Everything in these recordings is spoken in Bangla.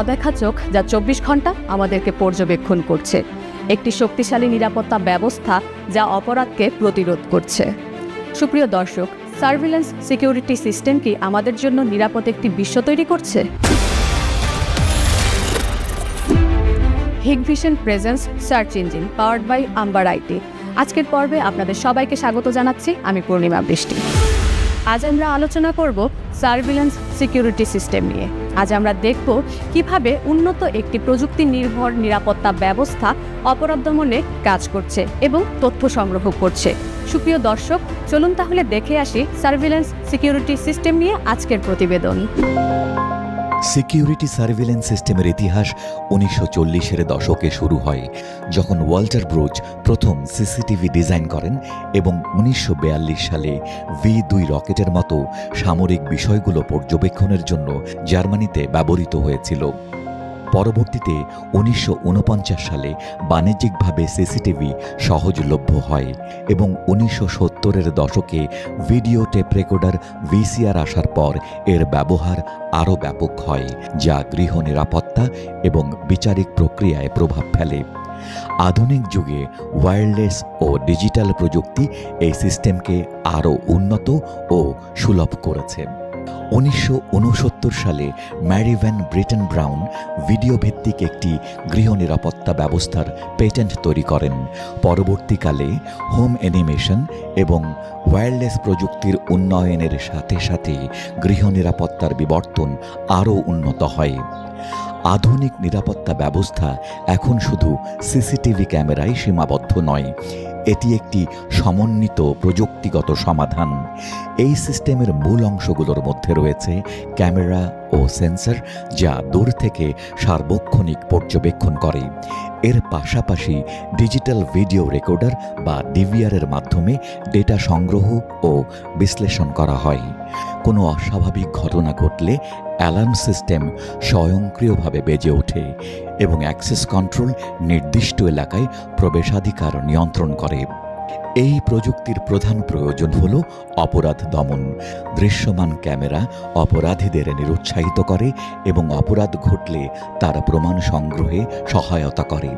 অদেখা চোখ যা চব্বিশ ঘণ্টা আমাদেরকে পর্যবেক্ষণ করছে। একটি শক্তিশালী নিরাপত্তা ব্যবস্থা যা অপরাধকে প্রতিরোধ করছে। সুপ্রিয় দর্শক, সার্ভিলেন্স সিকিউরিটি সিস্টেম কি আমাদের জন্য নিরাপদ একটি বিশ্ব তৈরি করছে? Hikvision presence search engine powered by Amber IT আজকের পর্বে আপনাদের সবাইকে স্বাগত জানাচ্ছি, আমি পূর্ণিমা বৃষ্টি। আজ আমরা আলোচনা করব সার্ভিলেন্স সিকিউরিটি সিস্টেম নিয়ে। আজ আমরা দেখব কীভাবে উন্নত একটি প্রযুক্তি নির্ভর নিরাপত্তা ব্যবস্থা অপরাধ দমনে কাজ করছে এবং তথ্য সংগ্রহ করছে। সুপ্রিয় দর্শক, চলুন তাহলে দেখে আসি সার্ভিলেন্স সিকিউরিটি সিস্টেম নিয়ে আজকের প্রতিবেদন। সিকিউরিটি সার্ভিলেন্স সিস্টেমের ইতিহাস উনিশশো চল্লিশের দশকে শুরু হয়, যখন ওয়াল্টার ব্রোজ প্রথম সিসিটিভি ডিজাইন করেন এবং উনিশশো বিয়াল্লিশ সালে ভি দুই রকেটের মতো সামরিক বিষয়গুলো পর্যবেক্ষণের জন্য জার্মানিতে ব্যবহৃত হয়েছিল। পরবর্তীতে উনিশশো ঊনপঞ্চাশ সালে বাণিজ্যিকভাবে সিসিটিভি সহজলভ্য হয় এবং উনিশশো সত্তরের দশকে ভিডিও টেপ রেকর্ডার ভিসিআর আসার পর এর ব্যবহার আরও ব্যাপক হয়, যা গৃহ নিরাপত্তা এবং বিচারিক প্রক্রিয়ায় প্রভাব ফেলে। আধুনিক যুগে ওয়্যারলেস ও ডিজিটাল প্রযুক্তি এই সিস্টেমকে আরও উন্নত ও সুলভ করেছে। উনিশশো উনসত্তর সালে Marie Van Brittan Brown video ভিত্তিক একটি গৃহ নিরাপত্তা ব্যবস্থার পেটেন্ট তৈরি করেন। পরবর্তীকালে হোম অ্যানিমেশন এবং ওয়্যারলেস প্রযুক্তির উন্নয়নের সাথে সাথে গৃহ নিরাপত্তার বিবর্তন আরও উন্নত হয়। আধুনিক নিরাপত্তা ব্যবস্থা এখন শুধু সিসিটিভি ক্যামেরায় সীমাবদ্ধ নয় এটি একটি সমন্বিত প্রযুক্তিগত সমাধান। এই সিস্টেমের মূল অংশগুলোর মধ্যে রয়েছে ক্যামেরা ও সেন্সর যা দূর থেকে সার্বক্ষণিক পর্যবেক্ষণ করে। এর পাশাপাশি ডিজিটাল ভিডিও রেকর্ডার বা ডিভিআরের মাধ্যমে ডেটা সংগ্রহ ও বিশ্লেষণ করা হয়। কোনো অস্বাভাবিক ঘটনা ঘটলে অ্যালার্ম সিস্টেম স্বয়ংক্রিয়ভাবে বেজে ওঠে এবং অ্যাক্সেস কন্ট্রোল নির্দিষ্ট এলাকায় প্রবেশাধিকার নিয়ন্ত্রণ করে। এই প্রযুক্তির প্রধান প্রয়োজন হল অপরাধ দমন। দৃশ্যমান ক্যামেরা অপরাধীদের নিরুৎসাহিত করে এবং অপরাধ ঘটলে তার প্রমাণ সংগ্রহে সহায়তা করে।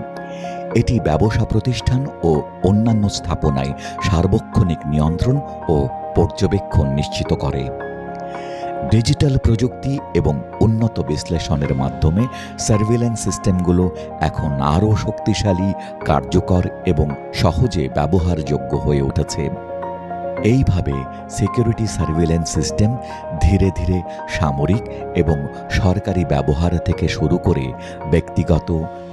এটি ব্যবসা প্রতিষ্ঠান ও অন্যান্য স্থাপনায় সার্বক্ষণিক নিয়ন্ত্রণ ও পর্যবেক্ষণ নিশ্চিত করে। ডিজিটাল প্রযুক্তি এবং উন্নত বিশ্লেষণের মাধ্যমে সার্ভিলেন্স সিস্টেমগুলো এখন আরও শক্তিশালী, কার্যকর এবং সহজে ব্যবহারযোগ্য হয়ে উঠেছে। এইভাবে সিকিউরিটি সার্ভিলেন্স সিস্টেম ধীরে ধীরে সামরিক এবং সরকারি ব্যবহার থেকে শুরু করে ব্যক্তিগত,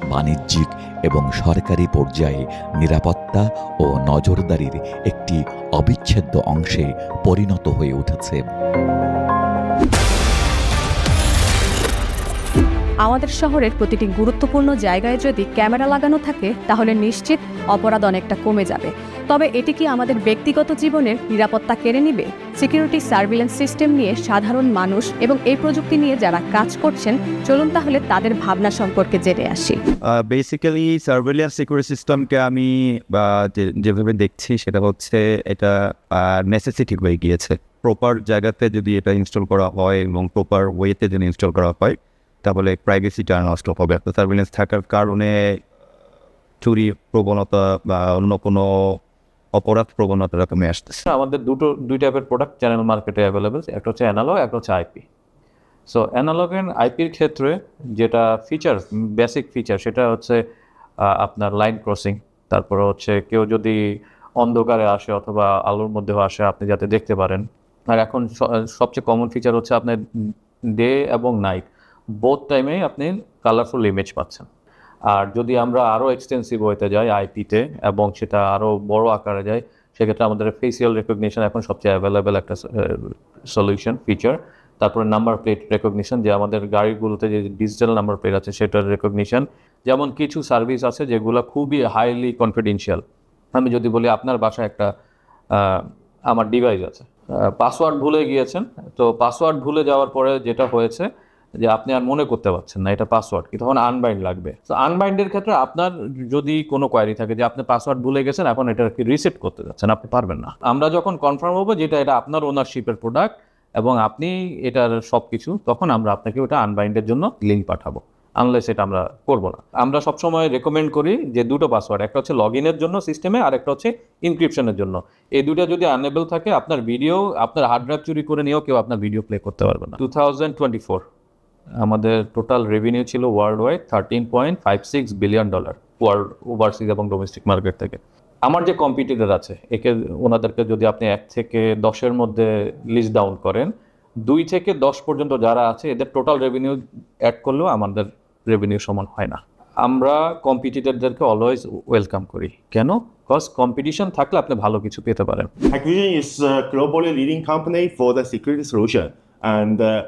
বাণিজ্যিক এবং সরকারি পর্যায়ে নিরাপত্তা ও নজরদারির একটি অবিচ্ছেদ্য অংশে পরিণত হয়ে উঠেছে। আমাদের শহরের প্রতিটি গুরুত্বপূর্ণ জায়গায় যদি ক্যামেরা লাগানো থাকে, তাহলে নিশ্চিত অপরাধ অনেকটা কমে যাবে। তবে এটি কি আমাদের ব্যক্তিগত জীবনের নিরাপত্তা কেড়ে নিবে? সিকিউরিটি সার্ভিলেন্স সিস্টেম নিয়ে সাধারণ মানুষ এবং এই প্রযুক্তি নিয়ে যারা কাজ করছেন, চলুন তাহলে তাদের ভাবনা সম্পর্কে জেনে আসি। বেসিক্যালি সার্ভেলিয়ান্স সিকিউরিটি সিস্টেমকে আমি যেভাবে দেখছি সেটা হচ্ছে এটা নেসেসিটি হয়ে গিয়েছে। প্রপার জায়গাতে যদি এটা ইনস্টল করা হয় এবং প্রপার ওয়েতে যদি ইনস্টল করা হয় তাহলে প্রাইভেসিটা নষ্ট হবে। একটা সার্ভেলেন্স থাকার কারণে চুরি প্রবণতা বা অন্য কোনো অপরাধ প্রবণতা রকমে আসতেছে। আমাদের দুটো, দুই টাইপের প্রোডাক্ট চ্যানেল মার্কেটে অ্যাভেলেবেল একটা হচ্ছে অ্যানালগ একটা হচ্ছে আইপি সো অ্যানালগ অ্যান্ড আইপির ক্ষেত্রে যেটা ফিচার বেসিক ফিচার সেটা হচ্ছে আপনার লাইন ক্রসিং তারপরে হচ্ছে কেউ যদি অন্ধকারে আসে অথবা আলোর মধ্যেও আসে, আপনি যাতে দেখতে পারেন। আর এখন সবচেয়ে কমন ফিচার হচ্ছে আপনার ডে এবং নাইট বোথ টাইমেই আপনি কালারফুল ইমেজ পাচ্ছেন। আর যদি আমরা আরও এক্সটেন্সিভ হইতে যাই আইপিতে এবং সেটা আরও বড় আকারে যায়, সেক্ষেত্রে আমাদের ফেসিয়াল রেকগনিশন এখন সবচেয়ে অ্যাভেলেবেল একটা সলিউশন ফিচার তারপরে নাম্বার প্লেট রেকগনিশন যে আমাদের গাড়িগুলোতে যে ডিজিটাল নাম্বার প্লেট আছে, সেটার রেকগনিশন যেমন কিছু সার্ভিস আছে যেগুলো খুবই হাইলি কনফিডেন্সিয়াল আমি যদি বলি আপনার বাসায় একটা আমার ডিভাইস আছে। পাসওয়ার্ড ভুলে গিয়েছেন, তো পাসওয়ার্ড ভুলে যাওয়ার পরে যেটা হয়েছে যে আপনি আর মনে করতে পারছেন না, এটা পাসওয়ার্ড কি তখন আনবাইন্ড লাগবে। তো আনবাইন্ডের ক্ষেত্রে আপনার যদি কোনো কোয়ারি থাকে যে আপনি পাসওয়ার্ড ভুলে গেছেন, এখন এটা কি রিসেট করতে যাচ্ছেন, আপনি পারবেন না। আমরা যখন কনফার্ম হব যেটা, এটা আপনার ওনারশিপের প্রোডাক্ট এবং আপনি এটার সব কিছু তখন আমরা আপনাকে ওটা আনবাইন্ডের জন্য লিঙ্ক পাঠাবো আনলেস এটা আমরা করব না। আমরা সবসময় রেকমেন্ড করি যে দুটো পাসওয়ার্ড একটা হচ্ছে লগ ইনের জন্য সিস্টেমে আর একটা হচ্ছে ইনক্রিপশনের জন্য। এই দুটো যদি আনএবল থাকে, আপনার ভিডিও আপনার হার্ড ড্রাইভ চুরি করে নিয়েও কেউ আপনার ভিডিও প্লে করতে পারবে না। টু থাউজেন্ড টোয়েন্টি ফোর আমাদের টোটাল রেভিনিউ ছিল world wide thirteen point five six billion dollar world overseas এবং ডোমেস্টিক মার্কেট থেকে। আমার যে কম্পিটিটর আছে একে ওনাদেরকে যদি আপনি এক থেকে দশের মধ্যে লিস্ট ডাউন করেন দুই থেকে দশ পর্যন্ত যারা আছে এদের টোটাল রেভিনিউ অ্যাড করলেও আমাদের রেভিনিউ সমান হয় না। আমরা কম্পিটিটরদেরকে অলওয়েজ ওয়েলকাম করি। কেন? কজ কম্পিটিশন থাকলে আপনি ভালো কিছু পেতে পারেন। Hikvision is a globally leading company for the security and uh,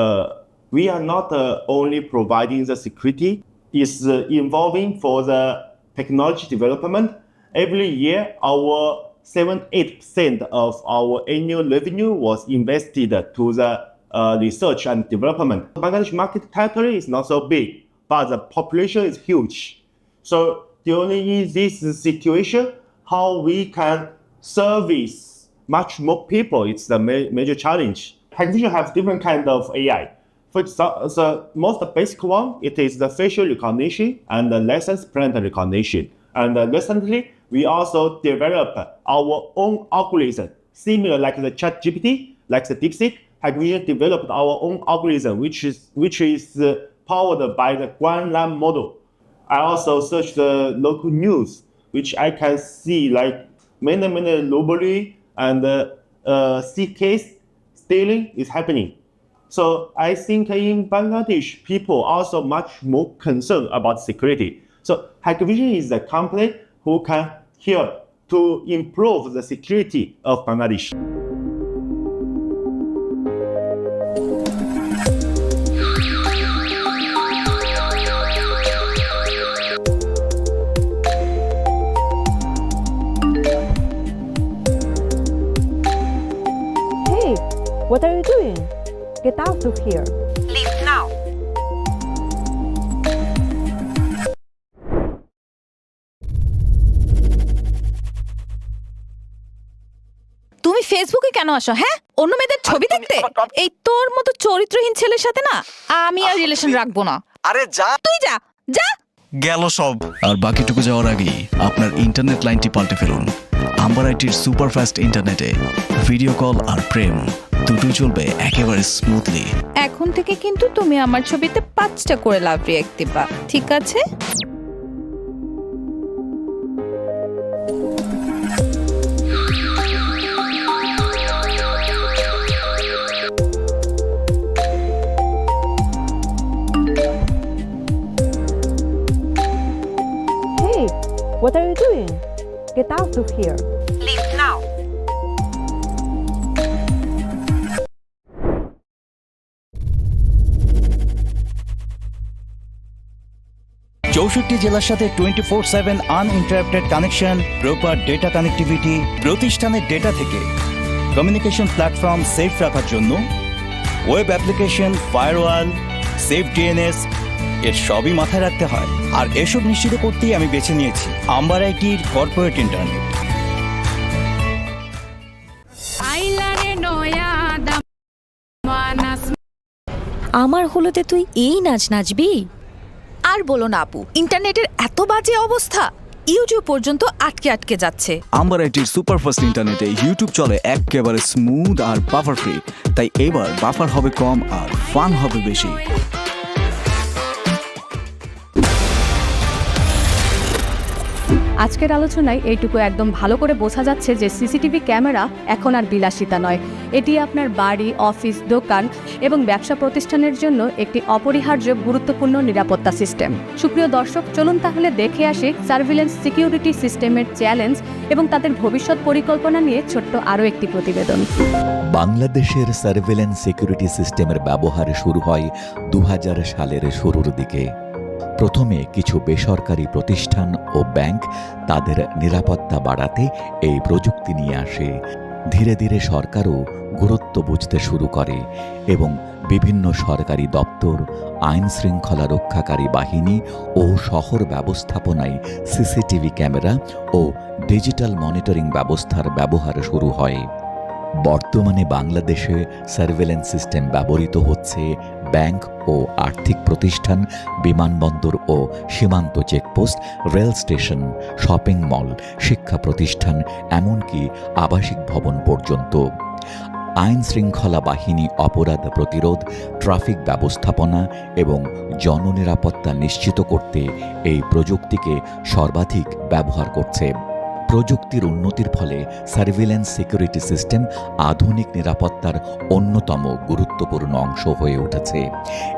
uh, we are not uh, only providing the security; it's uh, involving for the technology development. Every year, our seven eight percent of our annual revenue was invested to the uh, research and development. The Bangladesh market territory is not so big, but the population is huge. So the only in this situation, how we can service much more people, it's the ma- major challenge. Hikvision have different kind of AI. For example, the most basic one, it is the facial recognition and the license plate recognition. And uh, recently, we also develop our own algorithm, similar like the ChatGPT, like the DeepSeek. Hikvision developed our own algorithm, which is which is uh, powered by the GuanLam model. I also search the local news, which I can see like many many robbery and uh, uh, case stealing is happening. So I think in Bangladesh, people also much more concerned about security. So Hikvision is a company who can help to improve the security of Bangladesh. Hey, what are you doing? Get out of here. Leave now. তুমি ফেসবুকে কেন আসো হ্যাঁ? অন্য মেয়েদের ছবি দেখতে? এই তোর মতো চরিত্রহীন ছেলের সাথে না আমি আর রিলেশন রাখব না। আরে যা। তুই যা যা। গেল সব। আর বাকিটুকু যাওয়ার আগেই আপনার ইন্টারনেট লাইনটি পাল্টে ফেলুন। আম্বার আইটির সুপারফাস্ট ইন্টারনেটে ভিডিও কল আর প্রেম। দুটোই চলবে একেবারে স্মুথলি এখন থেকে কিন্তু তুমি আমার ছবিতে পাঁচটা করে লাভ রিয়েক্ট দিবা ঠিক আছে Hey, what are you doing? Get out of here. Leave চৌষট্টি জেলার সাথে twenty four seven uninterrupted connection proper data connectivity প্রতিষ্ঠানের ডেটা থেকে। কমিউনিকেশন প্ল্যাটফর্ম সেফ রাখার জন্য web application firewall safe DNS এর সবই মাথায় রাখতে হয়। আর এসব নিশ্চিত করতেই আমি বেছে নিয়েছি আম্বার আইটির কর্পোরেট ইন্টারনেট আমার হলোতে তুই এই নাচ নাচবি? আর বলো না আপু, ইন্টারনেটের এত বাজে অবস্থা, ইউটিউব পর্যন্ত আটকে আটকে যাচ্ছে। আম্বার আইটির সুপারফাস্ট ইন্টারনেটে ইউটিউব চলে একেবারে স্মুথ আর বাফার ফ্রি তাই এবার বাফার হবে কম আর ফান হবে বেশি। আজকের আলোচনায় এইটুকু একদম ভালো করে বোঝা যাচ্ছে যে সিসিটিভি ক্যামেরা এখন আর বিলাসিতা নয়। এটি আপনার বাড়ি, অফিস, দোকান এবং ব্যবসা প্রতিষ্ঠানের জন্য একটি অপরিহার্য, গুরুত্বপূর্ণ নিরাপত্তা সিস্টেম। সুপ্রিয় দর্শক, চলুন তাহলে দেখে আসি সার্ভিলেন্স সিকিউরিটি সিস্টেমের চ্যালেঞ্জ এবং তাদের ভবিষ্যৎ পরিকল্পনা নিয়ে ছোট্ট আরও একটি প্রতিবেদন। বাংলাদেশের সার্ভিলেন্স সিকিউরিটি সিস্টেমের ব্যবহার শুরু হয় দু হাজার সালের শুরুর দিকে। প্রথমে কিছু বেসরকারি প্রতিষ্ঠান ও ব্যাংক তাদের নিরাপত্তা বাড়াতে এই প্রযুক্তি নিয়ে আসে। ধীরে ধীরে সরকারও গুরুত্ব বুঝতে শুরু করে এবং বিভিন্ন সরকারি দপ্তর, আইন শৃঙ্খলা রক্ষাকারী বাহিনী ও শহর ব্যবস্থাপনায় সিসিটিভি ক্যামেরা ও ডিজিটাল মনিটরিং ব্যবস্থার ব্যবহার শুরু হয়। বর্তমানে বাংলাদেশে সার্ভেলেন্স সিস্টেম ব্যবহৃত হচ্ছে ব্যাংক ও আর্থিক প্রতিষ্ঠান, বিমানবন্দর ও সীমান্ত checkpost rail station shopping mall শিক্ষা প্রতিষ্ঠান, এমনকি আবাসিক ভবন পর্যন্ত। আইন শৃঙ্খলা বাহিনী অপরাধ প্রতিরোধ ট্রাফিক ব্যবস্থাপনা এবং জননিরাপত্তা নিশ্চিত করতে এই প্রযুক্তিকে সর্বাধিক ব্যবহার করছে। প্রযুক্তির উন্নতির ফলে সার্ভিল্যান্স সিকিউরিটি সিস্টেম আধুনিক নিরাপত্তার অন্যতম গুরুত্বপূর্ণ অংশ হয়ে উঠেছে।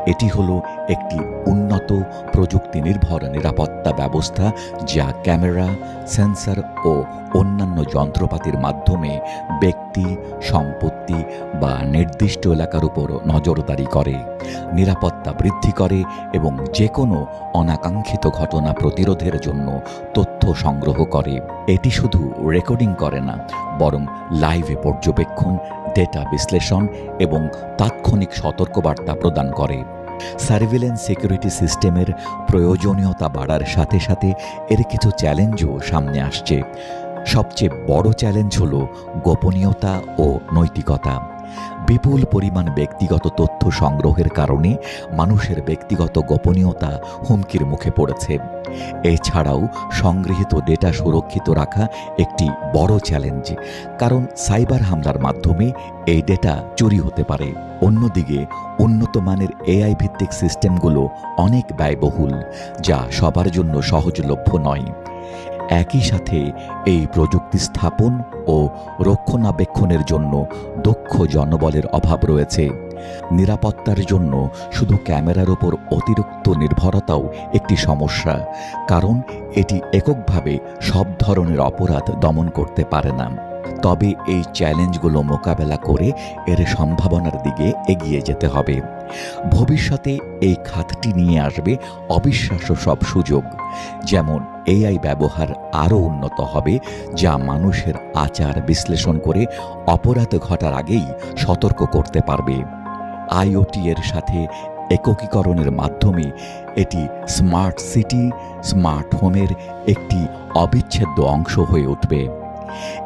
এটি হল একটি উন্নত প্রযুক্তি নির্ভর নিরাপত্তা ব্যবস্থা যা ক্যামেরা সেন্সর ও অন্যান্য যন্ত্রপাতির মাধ্যমে ব্যক্তি সম্পত্তি বা নির্দিষ্ট এলাকার উপর নজরদারি করে। নিরাপত্তা বৃদ্ধি করে এবং যে কোনো অনাকাঙ্ক্ষিত ঘটনা প্রতিরোধের জন্য তথ্য সংগ্রহ করে। এটি শুধু রেকর্ডিং করে না, বরং লাইভে পর্যবেক্ষণ, ডেটা বিশ্লেষণ এবং তাৎক্ষণিক সতর্কবার্তা প্রদান করে। সার্ভিলেন্স সিকিউরিটি সিস্টেমের প্রয়োজনীয়তা বাড়ার সাথে সাথে এর কিছু চ্যালেঞ্জও সামনে আসছে। সবচেয়ে বড় চ্যালেঞ্জ হল গোপনীয়তা ও নৈতিকতা। বিপুল পরিমাণ ব্যক্তিগত তথ্য সংগ্রহের কারণে মানুষের ব্যক্তিগত গোপনীয়তা হুমকির মুখে পড়েছে। এছাড়াও সংগৃহীত ডেটা সুরক্ষিত রাখা একটি বড় চ্যালেঞ্জ কারণ সাইবার হামলার মাধ্যমে এই ডেটা চুরি হতে পারে। অন্যদিকে, উন্নত মানের এআই ভিত্তিক সিস্টেমগুলো অনেক ব্যয়বহুল, যা সবার জন্য সহজলভ্য নয়। একই সাথে এই প্রযুক্তি স্থাপন ও রক্ষণাবেক্ষণের জন্য দক্ষ জনবলের অভাব রয়েছে। নিরাপত্তার জন্য শুধু ক্যামেরার ওপর অতিরিক্ত নির্ভরতাও একটি সমস্যা, কারণ এটি এককভাবে সব ধরনের অপরাধ দমন করতে পারে না। তবে এই চ্যালেঞ্জগুলো মোকাবেলা করে এর সম্ভাবনার দিকে এগিয়ে যেতে হবে। ভবিষ্যতে এই খাতটি নিয়ে আসবে অবিশ্বাস্য সব সুযোগ। যেমন এআই ব্যবহার আরও উন্নত হবে, যা মানুষের আচার বিশ্লেষণ করে অপরাধ ঘটার আগেই সতর্ক করতে পারবে। আইওটি এর সাথে একীকরণের মাধ্যমে এটি স্মার্ট সিটি, স্মার্ট হোমের একটি অবিচ্ছেদ্য অংশ হয়ে উঠবে।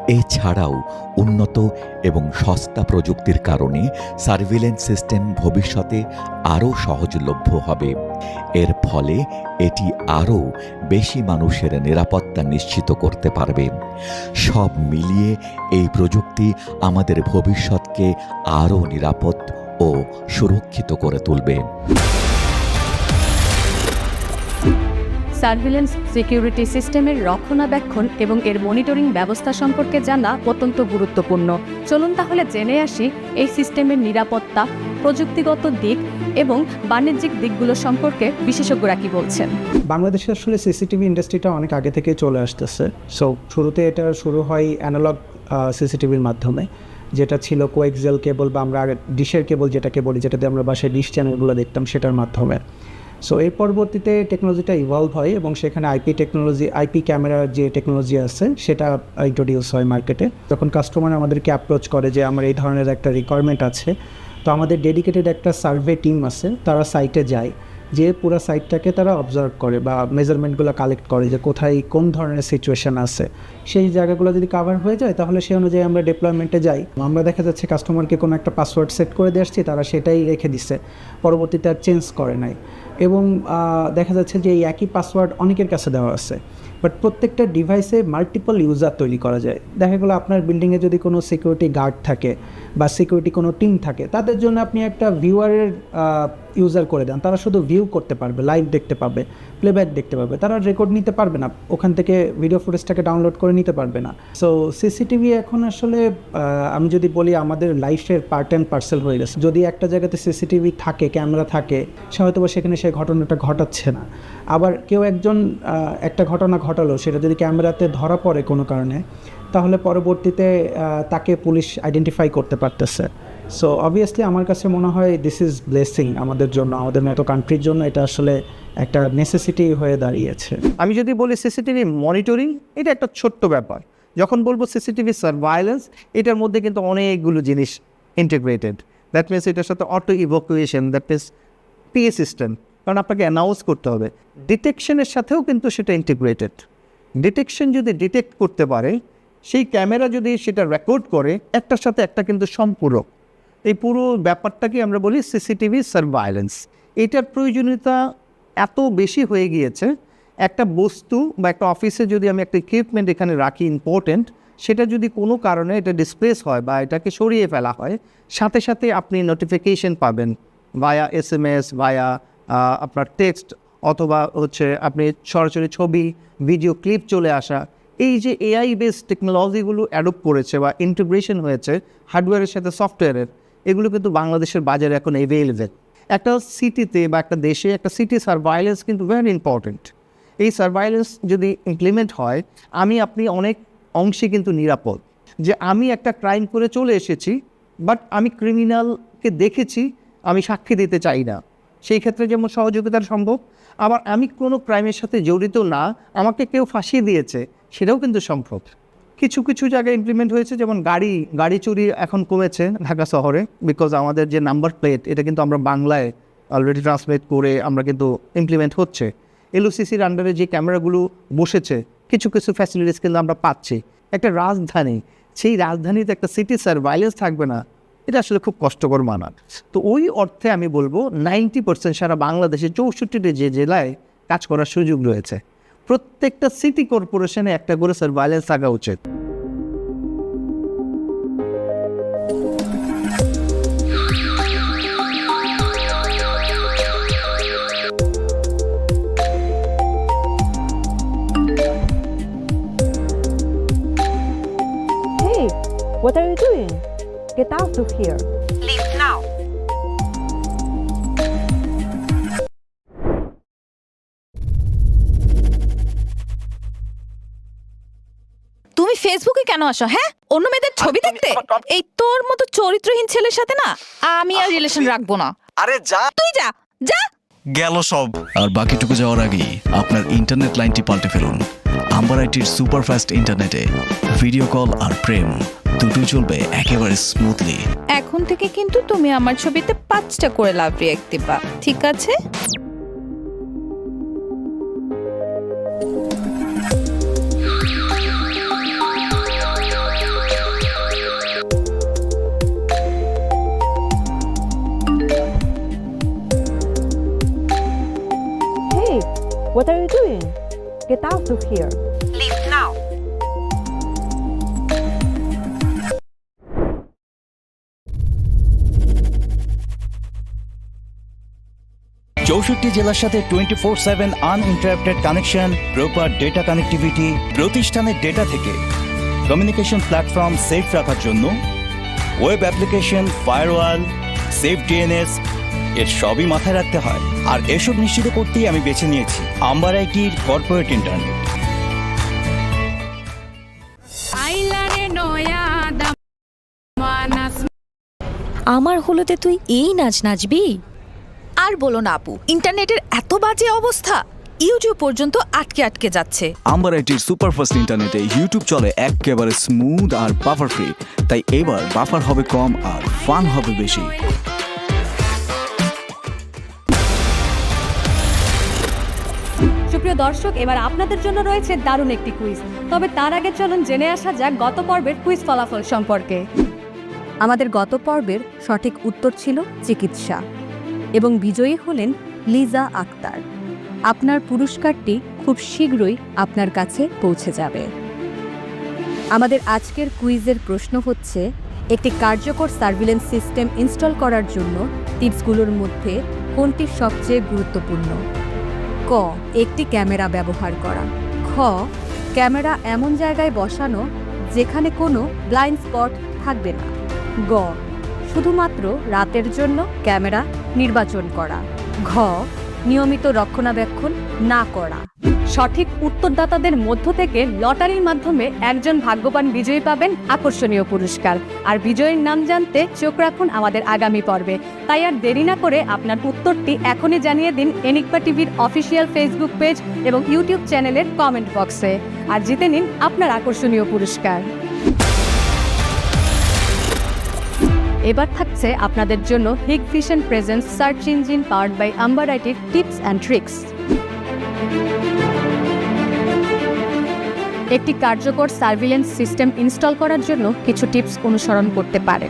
এছাড়াও উন্নত এবং সস্তা প্রযুক্তির কারণে সার্ভিলেন্স সিস্টেম ভবিষ্যতে আরও সহজলভ্য হবে। এর ফলে এটি আরও বেশি মানুষের নিরাপত্তা নিশ্চিত করতে পারবে। সব মিলিয়ে এই প্রযুক্তি আমাদের ভবিষ্যৎকে আরও নিরাপদ ও সুরক্ষিত করে তুলবে। সার্ভিলেন্স, সিকিউরিটি সিস্টেমের রক্ষণাবেক্ষণ এবং এর মনিটরিং ব্যবস্থা সম্পর্কে জানা অত্যন্ত গুরুত্বপূর্ণ। চলুন তাহলে জেনে আসি এই সিস্টেমের নিরাপত্তা, প্রযুক্তিগত দিক এবং বাণিজ্যিক দিকগুলো সম্পর্কে বিশেষজ্ঞরা কি বলছেন? বাংলাদেশে আসলে সিসিটিভি ইন্ডাস্ট্রিটা অনেক আগে থেকে চলে আসতেছে। সো শুরুতে এটা শুরু হয় অ্যানালগ সিসিটিভির মাধ্যমে, যেটা ছিল কোয়েক্সেল কেবল বা আমরা ডিশের কেবল যেটাকে বলি, যেটাতে আমরা বাসায় ডিশ চ্যানেলগুলো দেখতাম, সেটার মাধ্যমে। সো এর পরবর্তীতে টেকনোলজিটা ইভলভ হয় এবং সেখানে আইপি টেকনোলজি আইপি ক্যামেরার যে টেকনোলজি আছে, সেটা ইন্ট্রোডিউস হয় মার্কেটে তখন কাস্টমার আমাদেরকে অ্যাপ্রোচ করে যে, আমার এই ধরনের একটা রিকোয়ারমেন্ট আছে। তো আমাদের ডেডিকেটেড একটা সার্ভে টিম আছে, তারা সাইটে যায়। যে পুরো সাইটটাকে তারা অবজার্ভ করে বা মেজারমেন্টগুলো কালেক্ট করে যে কোথায় কোন ধরনের সিচুয়েশন আছে। সেই জায়গাগুলো যদি কাভার হয়ে যায়, তাহলে সেই অনুযায়ী আমরা ডিপ্লয়মেন্টে যাই। আমরা দেখা যাচ্ছে কাস্টমারকে কোনো একটা পাসওয়ার্ড সেট করে দিয়ে আসছি, তারা সেটাই রেখে দিচ্ছে পরবর্তীতে আর চেঞ্জ করে নাই। এবং দেখা যাচ্ছে যে এই একই পাসওয়ার্ড অনেকের কাছে দেওয়া আছে। বাট প্রত্যেকটা ডিভাইসে মাল্টিপল ইউজার তৈরি করা যায়। দেখা গেলো আপনার বিল্ডিংয়ে যদি কোনো সিকিউরিটি গার্ড থাকে বা সিকিউরিটি কোনো টিম থাকে, তাদের জন্য আপনি একটা ভিউয়ারের ইউজার করে দেন, তারা শুধু ভিউ করতে পারবে লাইভ দেখতে পাবে প্লেব্যাক দেখতে পাবে তারা রেকর্ড নিতে পারবে না, ওখান থেকে ভিডিও ফুটেজটাকে ডাউনলোড করে নিতে পারবে না। সো সিসিটিভি এখন আসলে আমি যদি বলি আমাদের লাইফের পার্ট অ্যান্ড পার্সেল হয়ে গেছে। যদি একটা জায়গাতে সিসিটিভি থাকে ক্যামেরা থাকে, সে হয়তো বা সেখানে সেই ঘটনাটা ঘটাচ্ছে না। আবার কেউ একজন একটা ঘটনা ঘটালো, সেটা যদি ক্যামেরাতে ধরা পড়ে কোনো কারণে, তাহলে পরবর্তীতে তাকে পুলিশ আইডেন্টিফাই করতে পারতেছে। সো অবভিয়াসলি আমার কাছে মনে হয় দিস ইজ ব্লেসিং আমাদের জন্য, আমাদের মতো কান্ট্রির জন্য এটা আসলে একটা নেসেসিটি হয়ে দাঁড়িয়েছে। আমি যদি বলি সিসিটিভি মনিটরিং এটা একটা ছোট্ট ব্যাপার। যখন বলব সিসিটিভি সার্ভাইলেন্স এটার মধ্যে কিন্তু অনেকগুলো জিনিস ইন্টিগ্রেটেড দ্যাট মিনস এটার সাথে auto evacuation that means PA system কারণ আপনাকে অ্যানাউন্স করতে হবে। ডিটেকশনের সাথেও কিন্তু সেটা ইন্টিগ্রেটেড ডিটেকশন যদি ডিটেক্ট করতে পারে, সেই ক্যামেরা যদি সেটা রেকর্ড করে, একটার সাথে একটা কিন্তু সম্পূরক। এই পুরো ব্যাপারটাকে আমরা বলি সিসিটিভি সার্ভাইলেন্স। এটার প্রয়োজনীয়তা এত বেশি হয়ে গিয়েছে, একটা বস্তু বা একটা অফিসে যদি আমি একটা ইকুইপমেন্ট এখানে রাখি ইম্পর্টেন্ট সেটা যদি কোনো কারণে এটা ডিসপ্লেস হয় বা এটাকে সরিয়ে ফেলা হয়, সাথে সাথে আপনি নোটিফিকেশন পাবেন via S M S via আপনার টেক্সট অথবা হচ্ছে আপনি সরাসরি ছবি ভিডিও ক্লিপ চলে আসা। এই যে এআই বেস টেকনোলজিগুলো অ্যাডপ্ট করেছে বা ইন্টিগ্রেশন হয়েছে হার্ডওয়্যারের সাথে সফটওয়্যারের এগুলো কিন্তু বাংলাদেশের বাজারে এখন অ্যাভেলেবেল একটা সিটিতে বা একটা দেশে একটা সিটি সার্ভাইলেন্স কিন্তু ভেরি ইম্পর্টেন্ট এই সার্ভাইলেন্স যদি ইমপ্লিমেন্ট হয়, আমি, আপনি অনেক অংশে কিন্তু নিরাপদ। যে আমি একটা ক্রাইম করে চলে এসেছি বাট আমি ক্রিমিনালকে দেখেছি, আমি সাক্ষী দিতে চাই না। সেই ক্ষেত্রে যেমন সহযোগিতা সম্ভব, আবার আমি কোনো ক্রাইমের সাথে জড়িত না, আমাকে কেউ ফাঁসিয়ে দিয়েছে, সেটাও কিন্তু সম্ভব। কিছু কিছু জায়গায় ইমপ্লিমেন্ট হয়েছে, যেমন গাড়ি গাড়ি চুরি এখন কমেছে ঢাকা শহরে বিকজ আমাদের যে নাম্বার প্লেট এটা কিন্তু আমরা বাংলায় অলরেডি ট্রান্সলেট করে আমরা কিন্তু ইমপ্লিমেন্ট হচ্ছে। এলওসিসির আন্ডারে যে ক্যামেরাগুলো বসেছে, কিছু কিছু ফ্যাসিলিটিস কিন্তু আমরা পাচ্ছি। একটা রাজধানী, সেই রাজধানীতে একটা সিটি সার্ভাইলেন্স থাকবে না, এটা আসলে খুব কষ্টকর মানার তো ওই অর্থে আমি বলব নাইনটি পার্সেন্ট সারা বাংলাদেশে চৌষট্টিটি যে জেলায় কাজ করার সুযোগ রয়েছে। প্রত্যেকটা সিটি কর্পোরেশনে একটা করে সার্ভাইলেন্স থাকা উচিত what are you doing? Get out of here. কেন আসো হ্যাঁ? অন্য মেয়েদের ছবি দেখতে? এই তোর মতো চরিত্রহীন ছেলের সাথে না আমি আর রিলেশন রাখব না। আরে যা। তুই যা যা। গেল সব। আর বাকিটুকু যাওয়ার আগেই আপনার ইন্টারনেট লাইনটি পাল্টে ফেলুন। আম্বার আইটির সুপারফাস্ট ইন্টারনেটে ভিডিও কল আর প্রেম দুটোই চলবে একেবারে স্মুথলি এখন থেকে কিন্তু তুমি আমার ছবিতে পাঁচটা করে লাভ রিয়াক্ট দিবা ঠিক আছে? What are you doing? Get out of here. Leave now. চৌষট্টি জেলার সাথে twenty four seven uninterrupted connection proper data connectivity প্রতিষ্ঠানের ডেটা থেকে কমিউনিকেশন প্ল্যাটফর্ম সেফ রাখার জন্য web application firewall safe DNS এর সবই মাথায় রাখতে হয়। আর এসব নিশ্চিত করতেই আমি বেছে নিয়েছি আম্বার আইটির কর্পোরেট ইন্টারনেট। আমার হলোতে তুই এই নাচ নাচবি? আর বলো না আপু ইন্টারনেটের এত বাজে অবস্থা ইউটিউব পর্যন্ত আটকে আটকে যাচ্ছে। আম্বার আইটির সুপারফাস্ট ইন্টারনেটে ইউটিউব চলে একেবারে স্মুথ আর বাফার ফ্রি তাই এবার বাফার হবে কম আর ফান হবে বেশি। সুপ্রিয় দর্শক, এবার আপনাদের জন্য রয়েছে দারুণ একটি কুইজ তবে তার আগে চলুন জেনে আসা যাক গত পর্বের কুইজ ফলাফল সম্পর্কে। আমাদের গত পর্বের সঠিক উত্তর ছিল চিকিৎসা এবং বিজয়ী হলেন লিজা আক্তার। আপনার পুরস্কারটি খুব শীঘ্রই আপনার কাছে পৌঁছে যাবে। আমাদের আজকের কুইজের প্রশ্ন হচ্ছে, একটি কার্যকর সার্ভিলেন্স সিস্টেম ইনস্টল করার জন্য টিপসগুলোর মধ্যে কোনটি সবচেয়ে গুরুত্বপূর্ণ? ক, একটি ক্যামেরা ব্যবহার করা। খ, ক্যামেরা এমন জায়গায় বসানো যেখানে কোনো ব্লাইন্ড স্পট থাকবে না। গ, শুধুমাত্র রাতের জন্য ক্যামেরা নির্বাচন করা। ঘ, নিয়মিত রক্ষণাবেক্ষণ না করা। সঠিক উত্তরদাতাদের মধ্য থেকে লটারির মাধ্যমে একজন ভাগ্যবান বিজয়ী পাবেন আকর্ষণীয় পুরস্কার। আর বিজয়ীর নাম জানতে চোখ রাখুন আমাদের আগামী পর্বে। তাই আর দেরি না করে আপনার উত্তরটি এখনই জানিয়ে দিন এনিকপা টিভির অফিসিয়াল ফেসবুক পেজ এবং ইউটিউব চ্যানেলের কমেন্ট বক্সে। আর জিতে নিন আপনার আকর্ষণীয় পুরস্কার। এবার থাকছে আপনাদের জন্য Hikvision presence search engine powered by আম্বারাইটির tips and tricks. একটি কার্যকর সার্ভিলেন্স সিস্টেম ইনস্টল করার জন্য কিছু টিপস অনুসরণ করতে পারেন।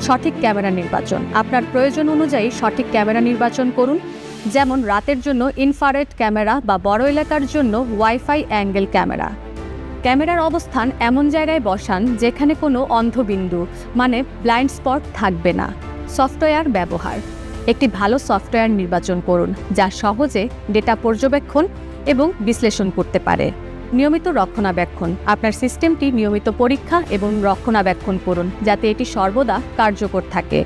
সঠিক ক্যামেরা নির্বাচন। আপনার প্রয়োজন অনুযায়ী সঠিক ক্যামেরা নির্বাচন করুন, যেমন রাতের জন্য ইনফারেট ক্যামেরা বা বড় এলাকার জন্য ওয়াইফাই অ্যাঙ্গেল ক্যামেরা। ক্যামেরার অবস্থান এমন জায়গায় বসান যেখানে কোনো অন্ধবিন্দু মানে ব্লাইন্ড স্পট থাকবে না। সফটওয়্যার ব্যবহার। একটি ভালো সফটওয়্যার নির্বাচন করুন, যা সহজে ডেটা পর্যবেক্ষণ এবং বিশ্লেষণ করতে পারে। নিয়মিত রক্ষণাবেক্ষণ। আপনার সিস্টেমটি নিয়মিত পরীক্ষা এবং রক্ষণাবেক্ষণ করুন, যাতে এটি সর্বদা কার্যকর থাকে।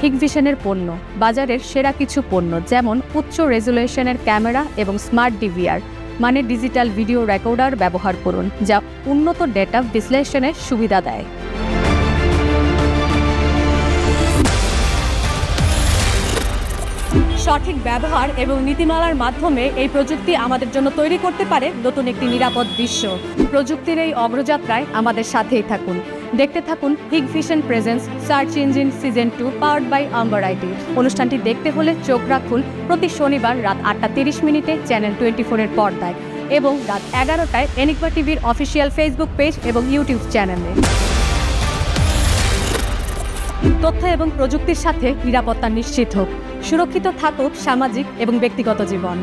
হিগভিশনের পণ্য, বাজারের সেরা কিছু পণ্য, যেমন উচ্চ রেজুলেশনের ক্যামেরা এবং স্মার্ট ডিভিআর মানে ডিজিটাল ভিডিও রেকর্ডার ব্যবহার করুন, যা উন্নত ডেটা বিশ্লেষণের সুবিধা দেয়। সঠিক ব্যবহার এবং নীতিমালার মাধ্যমে এই প্রযুক্তি আমাদের জন্য তৈরি করতে পারে নতুন একটি নিরাপদ বিশ্ব। প্রযুক্তির এই অগ্রযাত্রায় আমাদের সাথেই থাকুন। দেখতে থাকুন Hikvision presence, search engine season two, powered by Amber IT অনুষ্ঠানটি দেখতে হলে চোখ রাখুন প্রতি শনিবার রাত আটটা তিরিশ মিনিটে চ্যানেল টোয়েন্টি ফোরের পর্দায় এবং রাত এগারোটায় এনিকবা টিভির অফিসিয়াল ফেসবুক পেজ এবং ইউটিউব চ্যানেলে। তথ্য এবং প্রযুক্তির সাথে নিরাপত্তা নিশ্চিত হোক। সুরক্ষিত থাকুক সামাজিক এবং ব্যক্তিগত জীবন।